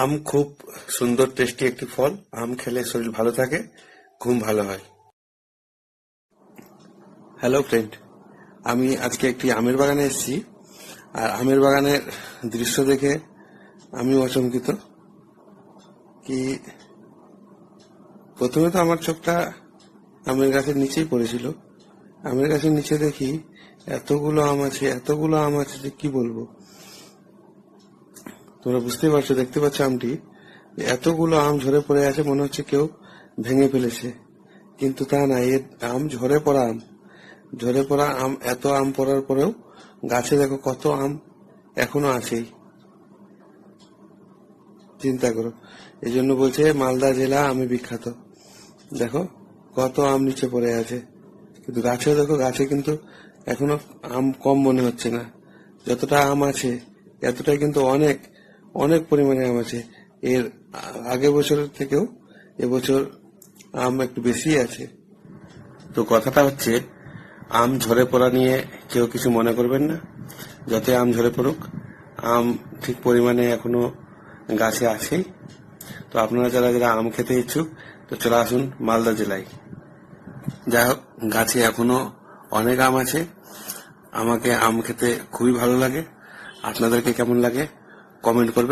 আম খুব সুন্দর টেস্টি একটি ফল। আম খেলে শরীর ভালো থাকে, ঘুম ভালো হয়। হ্যালো ফ্রেন্ড আমি আজকে একটি আমের বাগানে এসেছি। আর আমের বাগানের দৃশ্য দেখে আমি অচমকিত কি প্রথমে তো আমার চোখটা আমের গাছের নিচেই পড়েছিল। আমের গাছের নিচে দেখি এতগুলো আম আছে, এতগুলো আম আছে যে কি বলব? তোমরা বুঝতেই পারছ, দেখতে পাচ্ছ আমটি। এতগুলো আম ঝরে পড়ে আছে, মনে হচ্ছে কেউ ভেঙে ফেলেছে। কিন্তু তা না, এর আম ঝরে পড়া আম। ঝরে পড়া আম, এত আম পড়ার পরেও গাছে দেখো কত আম এখনও আছেই। চিন্তা করো। এই জন্য বলছে, মালদা জেলা আমি বিখ্যাত। দেখো, কত আম নিচে পড়ে আছে। কিন্তু গাছেও দেখো, গাছে কিন্তু এখনও আম কম মনে হচ্ছে না। যতটা আম আছে, এতটাই কিন্তু অনেক। অনেক পরিমাণে আম আছে। এর আগের বছরের থেকেও এবছর আম একটু বেশি আছে। তো কথাটা হচ্ছে, আম ঝরে পড়া নিয়ে কেউ কিছু মনে করবেন না। যতই আম ঝরে পড়ুক, আম ঠিক পরিমাণে এখনও গাছে আছেই তো আপনারা যারা যারা আম খেতে ইচ্ছুক, তো চলে আসুন মালদা জেলায়। যাই হোক, গাছে এখনও অনেক আম আছে। আমাকে আম খেতে খুবই ভালো লাগে। আপনাদেরকে কেমন লাগে? কমেন্ট করবে।